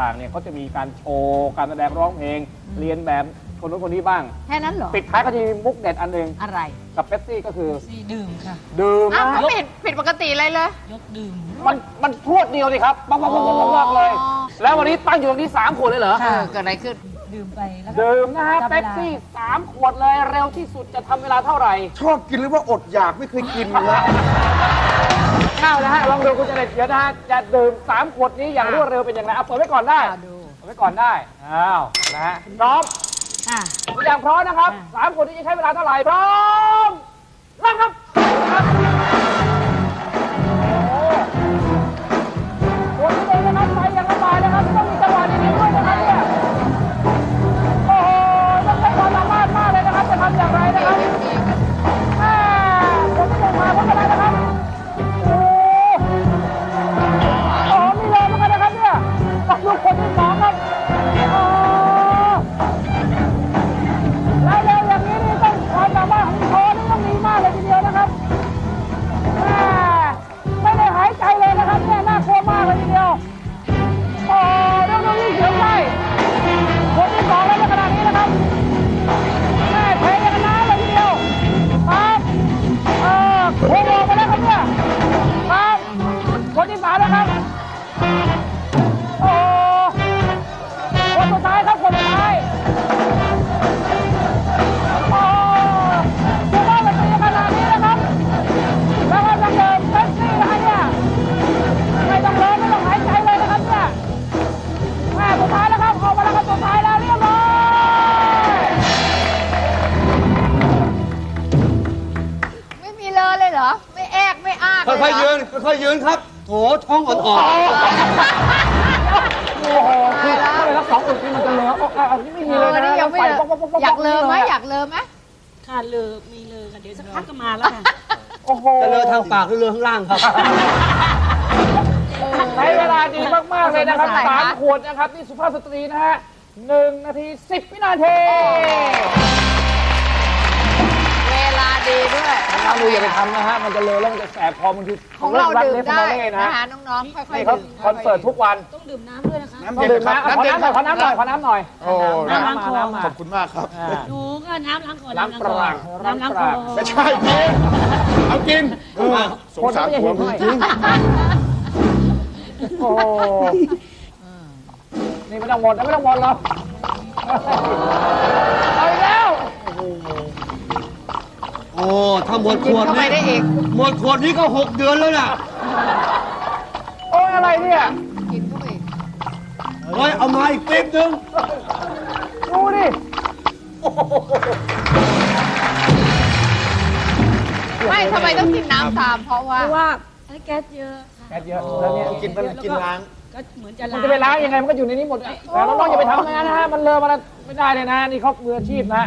ต่างๆเนี่ยเขาจะมีการโชว์การแสดงร้องเพลง เรียนแบบคนนู้นคนนี้บ้าง แค่นั้นเหรอ ปิดท้ายก็จะมีมุกเด็ดอันหนึ่งอะไรกับเป๊ปซี่ก็คือนี่ดื่มค่ะ ดื่มอ้าวนะก็ผิดผิดปกติเลยเลย ยกดื่ม มันมันพรวดเดียวเลยครับปังปังปังปังปังปังเลยอ๋อแล้ววันนี้ตั้งอยู่ตรงนี้สามขวดเลยเหรอเออเกิดอะไรขึ้น ดื่มไปแล้วก็ดื่มนะฮะจับเวลาเป๊ปซี่สามขวดเลยเร็วที่สุดจะทำเวลาเท่าไหร่ ชอบกินหรือว่าอดอยากไม่เคยกินเลย ข้าวนะฮะลองดูคุณเจเน็ตเดี๋ยวนะฮะจะดื่มสามขวดนี้อย่างรวดเร็วเป็นอย่างไรเอาเปิดไว้ก่อนได้อ่าดู เปิดไว้ก่อนได้อ้าวนะฮะพร้อมอะ ทุกอย่างพร้อมนะครับสามขวดนี้จะใช้เวลาเท่าไหร่พร้อมเริ่มครับครับ ยืนค่อยๆยืนครับ โถท้องอ่อนโอ้โหคือถ้าไปรับสองอึกนี่มันจะเหลือโอ้อะอันนี้ไม่มีเอเลยอนะนี่ยังไม่ปเลป๊ป๊ป๊ป๊อยากเลอไหมนี่อยากเลอไหมค่ะเลอมีเลอค่ะเดี๋ยวสักพักก็มาแล้วค่ะโอ้โหๆจะเลอะทางปากหรือเลอะข้างล่างครับ ใช้เวลาดีมาก ๆ เลยนะครับผสมผสานสามขวดนะครับ นี่สุภาพสตรีนะฮะหนึ่งนาทีสิบวินาทีเวลา ดีด้วยน้ำมืออย่าไปทำนะฮะ มันจะเลอะแล้วมันจะแสบคอบางทีของเราดื่มเล่ได้นเล่นนะนะคะน้องๆค่อยนี่ๆเขาดื่มคอนเสิร์ตทุกวันต้องดื่มน้ำด้วยนะคะน้ำต้องเย็นดื่มครับน้ำขอน้ำหน่อยขอน้ำหน่อยขอน้ำหน่อยโอ้น้ำล้างคอน้ำมาน้ำมาขอบคุณมากครับอ่าหนูก็น้ำล้างคอล้างปากน้ำล้างคอล้างปากไม่ใช่กินเอากินเออสงคนสารไม่ผัวเห็นมึงด้วยจริงโอ้โหนี่ไม่ต้องหมดนะไม่ต้องหมดหรอกเอาอีกแล้ว โอ้ ถ้าหมดขกินวดเข้าไปนี้ได้อีก หมดขวดนี้ก็หกเดือนแล้วน่ะโอ้ยอะไรเนี่ยกินเข้าไปอีกเฮ้ยเอามาอีกปิ๊บนึงดูดิไม่ทำไมต้องกินน้ำตามเพราะว่าเพราะว่าไอ้แก๊สเยอะค่ะแก๊สเยอะแล้วเนี่ยกินมันกินล้าง ก็เหมือนจะมัล้านงจะไปล้างยังไงมันก็อยู่ในนี้หมดอะแต่น้องๆอย่าไปทำงานนะฮะมันเลอะมันไม่ได้เลยนะนี่เขามืออาชีพนะ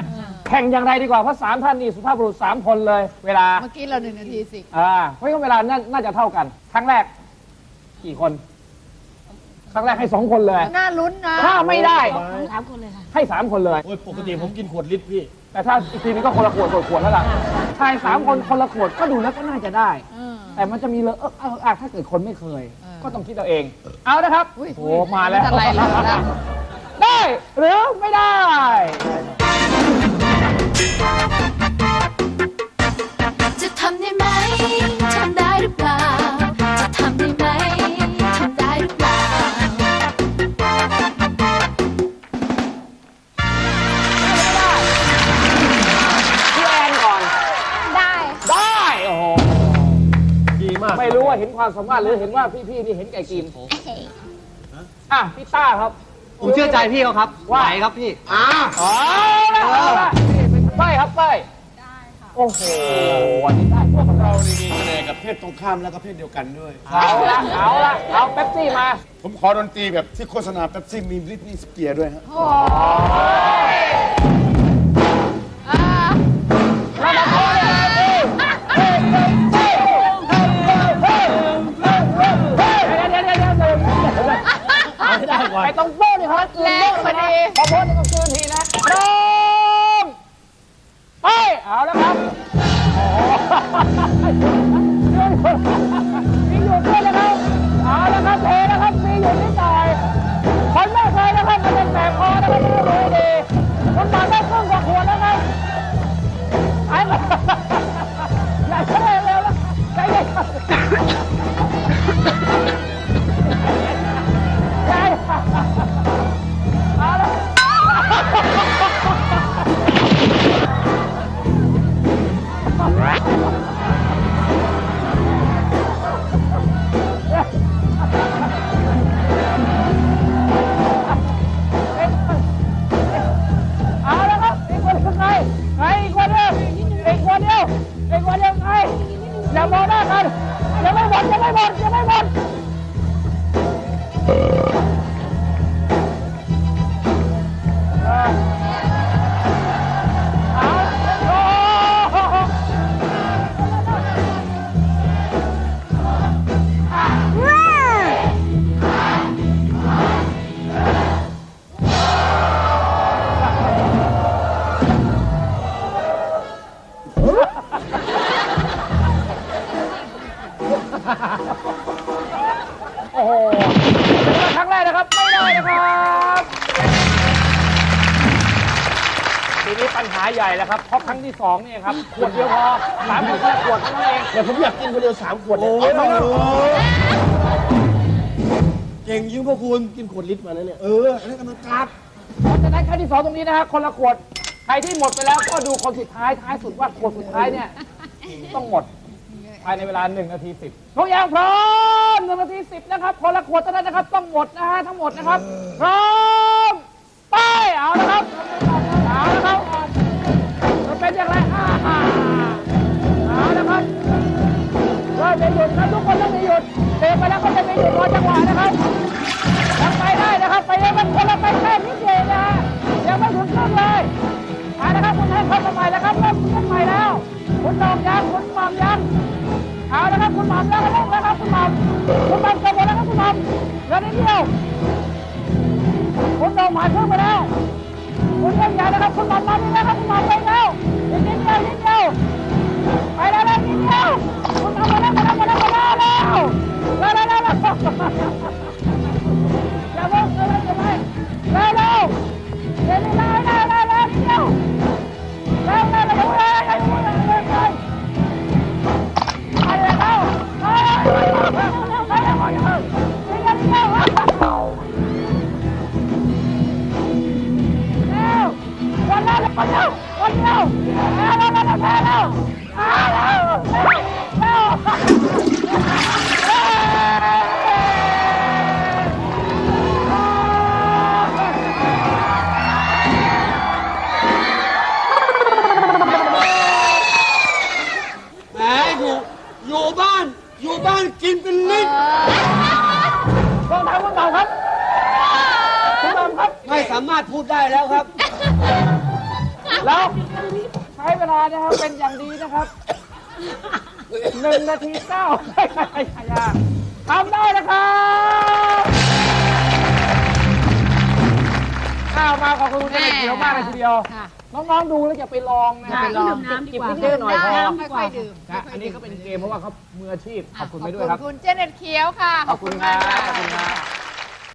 แข่งอย่างไรดีกว่า เพราะสามท่านนี่สุภาพบุรุษสามคนเลย เวลาเมื่อกี้เราหนึ่งนาทีสิอ่าเพราะงั้นเวลาน่าน่าจะเท่ากัน ครั้งแรก กี่คน ครั้งแรกให้สองคนเลย น่าลุ้นนะถ้าไม่ได้ สามคนเลยค่ะให้สามคนเลย โอ้ยปกติผมกินขวดลิตรพี่ แต่ถ้าอีกทีนึงก็คนละขวดขวดขวดแล้วล่ะชายสามคนคนละขวดก็ดูแล้วก็น่าจะได้ เออ แต่มันจะมีเลอะเออเอออะถ้าเกิดคนไม่เคย เออก็ต้องคิดเอาเอง เอานะครับ อุ้ยโอ้มาแล้วไม่เป็นไรเลยแล้วได้ หรือไม่ได้จะทำได้ไหมทำได้หรือเปล่าจะทำได้ไหมทำได้หรือเปล่า พี่แอนก่อน ได้ได้โอ้โหดีมากไม่รู้ว่าเห็นความสามารถหรือเห็นว่าพี่ๆนี่เห็นแก่กินอะพี่ต้าครับ ผมเชื่อใจพี่เขาครับว่าไหวครับพี่อ่าเอาละเอาละนี่เป็นป้ายครับป้ายได้ค่ะ โอ้โหวันนี้ได้พวกเราเราดีๆคะแนนกับเพศตรงข้ามแล้วก็เพศเดียวกันด้วย เอาละเอาละเอาเป๊ปซี่มา ผมขอดนตรีแบบที่โฆษณาเป๊ปซี่มีบริตนี่สเปียร์ด้วยฮะ เอาแล้วครับเด็กคนเดียวไงไอีกคนเดียวเด็กคนเดียวเด็กคนเดีไงอย่ามอน้ากันยังไม่หมดยังไม่หมดยังไม่หมด ครับทีนี้ปัญหาใหญ่แล้วครับเพราะครั้งที่สองนี่ครับ ขวดเดียวพอสามคนแค่ขวดเท่านั้นเองแต่ผมอยากกินคนเดียวสามขวดเนี่ยโอ้ยเอามาเก่งยิ่งพวกคุณกินขวดลิตรมาแล้วเนี่ย เอออันนั้นกำลังการเพราะฉะนั้นครั้งที่สองตรงนี้นะฮะคนละขวด ใครที่หมดไปแล้วก็ดูคนสุดท้ายท้ายสุดว่าขวดสุดท้ายเนี่ย ต้องหมดภายในเวลา1นาที10ทุกอย่างพร้อม 1นาที10นะครับคนละขวดเท่านั้นนะครับ ต้องหมดนะฮะทั้งหมดนะครับ พร้อม ไป เอาละครับ เอาละครับจะเป็นอย่างไรอ่าเอาละครับก็จะหยุดครับทุกคนต้องมีหยุดเตะไปแล้วก็จะมีหยุดรอจังหวะนะครับยังไปได้นะครับ ไปยังมันคนละไปแค่นิดเดียวนะฮะยังไม่ถึงครึ่งเลยมานะครับคุณให้เข้ามาใหม่แล้วครับเริ่มต้นใหม่แล้ว คุณนองยังคุณหม่อมยังเอาละครับคุณหม่อมแล้วครับแล้วครับ คุณหม่อมคุณหม่อมเสร็จหมดแล้วครับคุณหม่อมเหลือนิดเดียวคุณหม่อมายเพิ่มไปแล้วคุณเล่นใหญ่นะครับคุณหม่อมมาดีแล้วครับคุณหม่อมไปแล้ว รองเท้าคุณเต่าครับคุณเต่าครับ ไม่สามารถพูดได้แล้วครับ แล้วใช้เวลานะครับเป็นอย่างดีนะครับหนึ่งนาทีเก้าไม่ใช่ยาทำได้นะครับข้าวมาขอบคุณคุณเอกเขียวมากเลยทีเดียว น้องๆดูแล้วอย่าไปลองนะค่ะดื่มน้ำดีกว่าจิบนิดๆหน่อยพอน้ำดีกว่าค่อยๆดื่มนะอันนี้เขาเป็นเกมเพราะว่าเขามืออาชีพขอบคุณขไปอบด้วยคุณครับคุณเจเน็ตเขียวค่ะ ขอบคุณครับมากขอบคุณครัค่ะบ